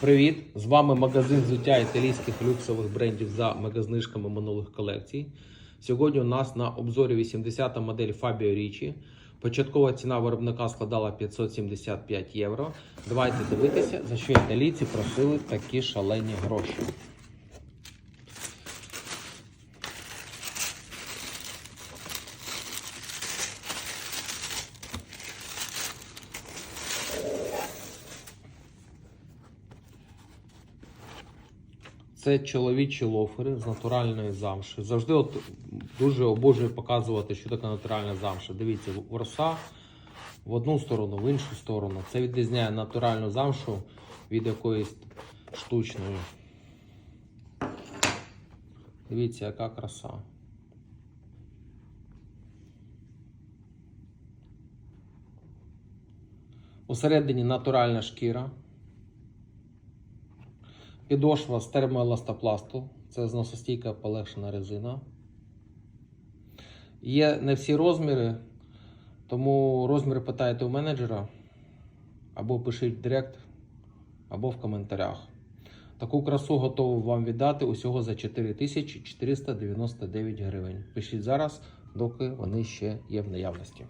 Привіт! З вами магазин взуття італійських люксових брендів за мегазнижками минулих колекцій. Сьогодні у нас на обзорі 80-та модель Fabio Ricci. Початкова ціна виробника складала 575 євро. Давайте дивитися, за що італійці просили такі шалені гроші. Це чоловічі лофери з натуральної замши. Завжди от дуже обожнюю показувати, що таке натуральна замша. Дивіться, ворса в одну сторону, в іншу сторону. Це відрізняє натуральну замшу від якоїсь штучної. Дивіться, яка краса. Усередині натуральна шкіра. Підошва з термоеластопласту. Це зносостійка полегшена резина. Є не всі розміри, тому розміри питайте у менеджера або пишіть в директ, або в коментарях. Таку красу готовий вам віддати усього за 4499 гривень. Пишіть зараз, доки вони ще є в наявності.